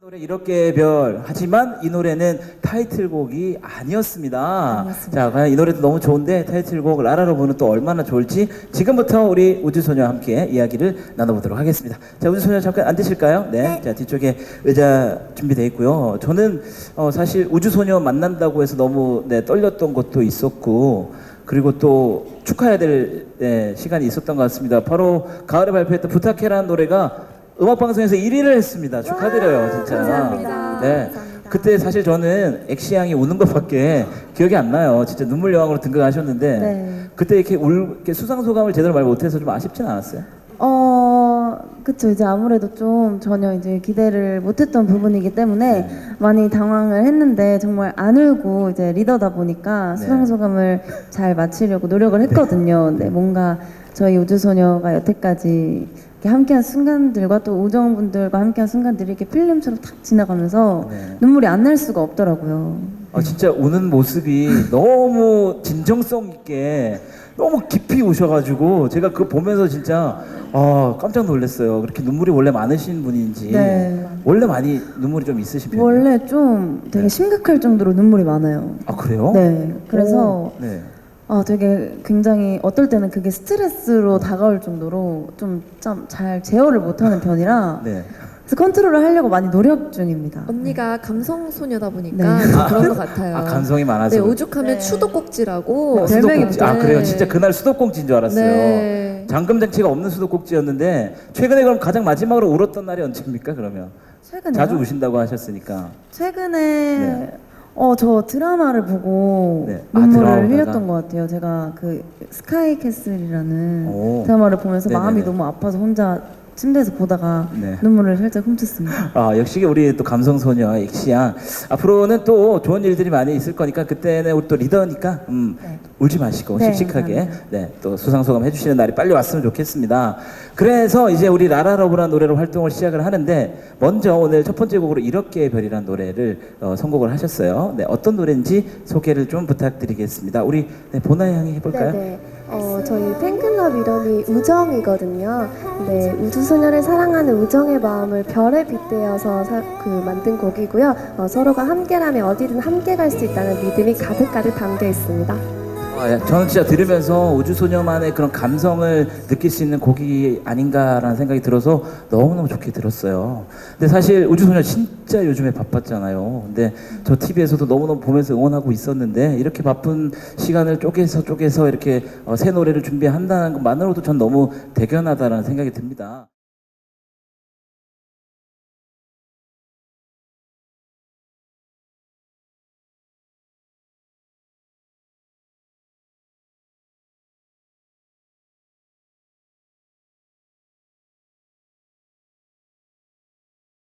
노래 이렇게 별 하지만 이 노래는 타이틀곡이 아니었습니다. 자, 과연 이 노래도 너무 좋은데 타이틀곡 라라로 보는 또 얼마나 좋을지 지금부터 우리 우주소녀와 함께 이야기를 나눠보도록 하겠습니다. 자, 우주소녀 잠깐 앉으실까요? 네. 자, 뒤쪽에 의자 준비되어 있고요. 저는 어, 사실 우주소녀 만난다고 해서 너무 네, 떨렸던 것도 있었고 그리고 또 축하해야 될 네, 시간이 있었던 것 같습니다. 바로 가을에 발표했던 부탁해라는 노래가 음악 방송에서 1위를 했습니다. 축하드려요, 진짜. 감사합니다. 네. 감사합니다. 그때 사실 저는 엑시 양이 우는 것밖에 기억이 안 나요. 진짜 눈물 여왕으로 등극하셨는데 네. 그때 이렇게 울 이렇게 수상 소감을 제대로 말 못해서 좀 아쉽진 않았어요. 어, 그쵸. 이제 아무래도 좀 전혀 이제 기대를 못했던 부분이기 때문에 네. 많이 당황을 했는데 정말 안 울고 이제 리더다 보니까 네. 수상소감을 잘 마치려고 노력을 했거든요. 네, 뭔가 저희 우주소녀가 여태까지 함께한 순간들과 또 우정분들과 함께한 순간들이 이렇게 필름처럼 탁 지나가면서 네. 눈물이 안 날 수가 없더라고요. 아, 진짜 우는 모습이 너무 진정성 있게 너무 깊이 우셔가지고 제가 그거 보면서 진짜 아 깜짝 놀랐어요. 그렇게 눈물이 원래 많으신 분인지 네. 원래 많이 눈물이 좀 있으신 편이에요. 원래 좀 되게 네. 심각할 정도로 눈물이 많아요. 아 그래요? 네. 그래서 오, 네. 아, 되게 굉장히 어떨 때는 그게 스트레스로 다가올 정도로 좀좀잘 제어를 못하는 편이라 네. 그래서 컨트롤을 하려고 많이 노력 중입니다. 언니가 감성 소녀다 보니까 네. 좀 그런 것 같아요. 아 감성이 많아서. 네, 오죽하면 네. 추도꼭지라고. 네, 별명이 수도꼭지. 아 네. 그래요. 진짜 그날 수도꼭지인 줄 알았어요. 네. 잠금 장치가 없는 수도꼭지였는데 최근에 그럼 가장 마지막으로 울었던 날이 언제입니까? 그러면 최근에 자주 우신다고 하셨으니까. 최근에 네. 어 저 드라마를 보고 네. 아, 눈물을 드라마다가? 흘렸던 것 같아요. 제가 그 스카이 캐슬이라는 오. 드라마를 보면서 네네네. 마음이 너무 아파서 혼자 침대에서 보다가 네. 눈물을 살짝 훔쳤습니다. 아 역시 우리 또 감성 소녀 엑시양 앞으로는 또 좋은 일들이 많이 있을 거니까 그때는 우리 또 리더니까 음, 네. 울지 마시고 네, 씩씩하게 감사합니다. 네, 또 수상 소감 해주시는 날이 빨리 왔으면 좋겠습니다. 그래서 이제 우리 라라러브라는 노래로 활동을 시작을 하는데 먼저 오늘 첫 번째 곡으로 이렇게 별이라는 노래를 어, 선곡을 하셨어요. 네, 어떤 노래인지 소개를 좀 부탁드리겠습니다. 우리 네, 보나 양이 해볼까요? 네 네. 어, 저희 팬클럽 이름이 우정이거든요. 네, 우주소녀를 사랑하는 우정의 마음을 별에 빗대어서 사- 그 만든 곡이고요. 어, 서로가 함께라면 어디든 함께 갈 수 있다는 믿음이 가득가득 담겨 있습니다. 아, 예. 저는 진짜 들으면서 우주소녀만의 그런 감성을 느낄 수 있는 곡이 아닌가라는 생각이 들어서 너무너무 좋게 들었어요. 근데 사실 우주소녀 진짜 요즘에 바빴잖아요. 근데 저 TV에서도 너무너무 보면서 응원하고 있었는데 이렇게 바쁜 시간을 쪼개서 쪼개서 이렇게 어, 새 노래를 준비한다는 것만으로도 전 너무 대견하다라는 생각이 듭니다.